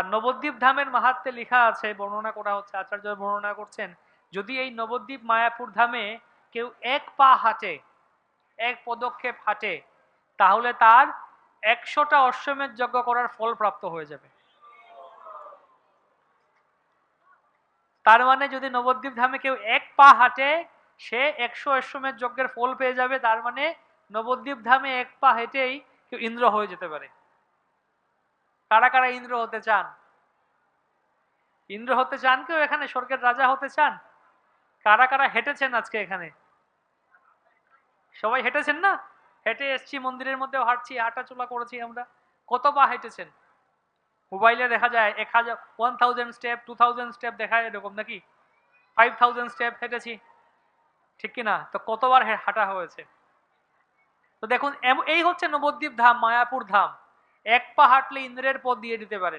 আর নবদ্বীপ ধামের মাহাত্মে লেখা আছে, বর্ণনা করা হচ্ছে, আচার্য বর্ণনা করছেন, যদি এই নবদ্বীপ মায়াপুর ধামে কেউ এক পা হাঁটে, এক পদক্ষেপ হাঁটে, তাহলে তার একশোটা অশ্বমেধ যজ্ঞ করার ফল প্রাপ্ত হয়ে যাবে। তার মানে যদি নবদ্বীপ ধামে কেউ এক পা হাঁটে, সে একশো অশ্বমেধ যজ্ঞের ফল পেয়ে যাবে, তার মানে নবদ্বীপ ধামে এক পা হেঁটেই কেউ ইন্দ্র হয়ে যেতে পারে। কারা কারা ইন্দ্র হতে চান? ইন্দ্র হতে চান কেউ এখানে? স্বর্গের রাজা হতে চান? কারা কারা হেঁটেছেন আজকে এখানে? সবাই হেঁটেছেন না? হেঁটে এসছি, মন্দিরের মধ্যে হাঁটছি, হাঁটাচলা করেছি আমরা। কত পা হেঁটেছেন? মোবাইলে দেখা যায়, এক হাজার one thousand step two thousand step দেখায় এরকম নাকি? ফাইভ থাউজেন্ড স্টেপ হেঁটেছি। ঠিক কি না তো কতবার হাঁটা হয়েছে? তো দেখুন এই হচ্ছে নবদ্বীপ ধাম, মায়াপুর ধাম। এক পা হাঁটলে ইন্দ্রের পথ দিয়ে দিতে পারেন।